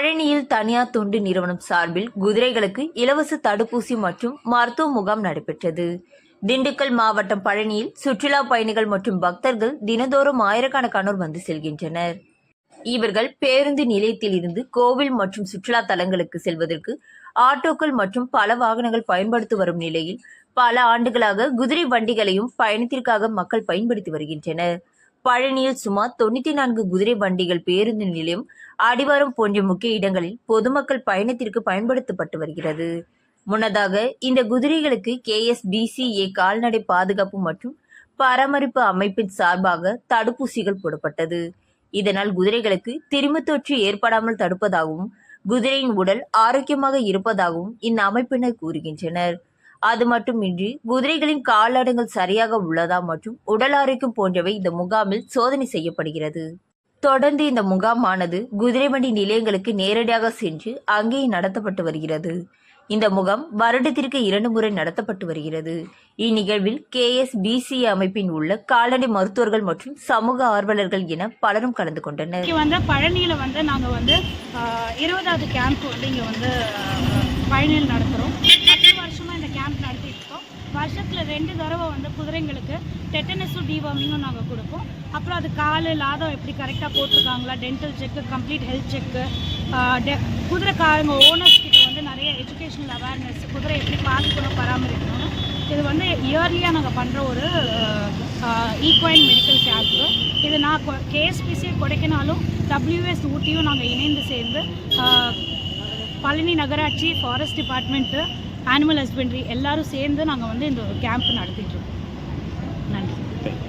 பழனியில் தனியார் தொண்டு நிறுவனம் சார்பில் குதிரைகளுக்கு இலவச தடுப்பூசி மற்றும் மருத்துவ முகாம் நடைபெற்றது. திண்டுக்கல் மாவட்டம் பழனியில் சுற்றுலா பயணிகள் மற்றும் பக்தர்கள் தினந்தோறும் ஆயிரக்கணக்கானோர் வந்து செல்கின்றனர். இவர்கள் பேருந்து நிலையத்தில் இருந்து கோவில் மற்றும் சுற்றுலா தலங்களுக்கு செல்வதற்கு ஆட்டோக்கள் மற்றும் பல வாகனங்கள் பயன்படுத்தி வரும் நிலையில் பல ஆண்டுகளாக குதிரை வண்டிகளையும் பயணத்திற்காக மக்கள் பயன்படுத்தி வருகின்றனர். பழனியில் சுமார் தொண்ணூத்தி நான்கு குதிரை வண்டிகள் பேருந்து நிலையம் அடிவாரம் போன்ற முக்கிய இடங்களில் பொதுமக்கள் பயணத்திற்கு பயன்படுத்தப்பட்டு வருகிறது. முன்னதாக இந்த குதிரைகளுக்கு கேஎஸ்பிசிஏ கால்நடை பாதுகாப்பு மற்றும் பராமரிப்பு அமைப்பின் சார்பாக தடுப்பூசிகள் போடப்பட்டது. இதனால் குதிரைகளுக்கு திரும்பத் தொற்று ஏற்படாமல் தடுப்பதாகவும் குதிரையின் உடல் ஆரோக்கியமாக இருப்பதாகவும் இந்த அமைப்பினர் கூறுகின்றனர். அது மட்டுமின்றி குதிரைகளின் காலடங்கள் சரியாக உள்ளதா மற்றும் உடல் ஆரோக்கியம் போன்றவை இந்த முகாமில் சோதனை செய்யப்படுகிறது. தொடர்ந்து இந்த முகாமானது குதிரைவண்டி நிலையங்களுக்கு நேரடியாக சென்று அங்கேயே நடத்தப்பட்டு வருகிறது. இந்த முகாம் வருடத்திற்கு இரண்டு முறை நடத்தப்பட்டு வருகிறது. இந்நிகழ்வில் கேஎஸ்பிசி அமைப்பின் உள்ள கால்நடை மருத்துவர்கள் மற்றும் சமூக ஆர்வலர்கள் என பலரும் கலந்து கொண்டனர். இங்கே வந்து பழனியில் வந்து நாங்கள் வந்து இருபதாவது கேம்ப் வந்து இங்கே வந்து பழனியில் நடத்துகிறோம் ரெண்டு தடவை வந்து குதிரைங்களுக்கு டெட்டனஸும் டிவார்மிங்கும் நாங்கள் கொடுப்போம். அப்புறம் அது கால் லாதம் எப்படி கரெக்டாக போட்டிருக்காங்களா? Dental check complete health check குதிரைக்காரங்க owners கிட்ட வந்து நிறைய எஜுகேஷனல் அவேர்னஸ் குதிரை எப்படி பார்த்துக்கணும் பராமரிக்கணும் இது வந்து இயர்லியாக நாங்கள் பண்ணுற ஒரு ஈக்வைன் மெடிக்கல் கேம்ப்பு இது நான் கேஎஸ்பிசி கொடைக்கினாலும் டபிள்யூஎஸ் ஊட்டியும் நாங்கள் இணைந்து சேர்ந்து பழனி நகராட்சி ஃபாரஸ்ட் டிபார்ட்மெண்ட்டு அனிமல் ஹஸ்பண்ட்ரி எல்லாரும் சேர்ந்து நாங்கள் வந்து இந்த கேம்ப் நடத்திட்டு இருக்கோம். நன்றி.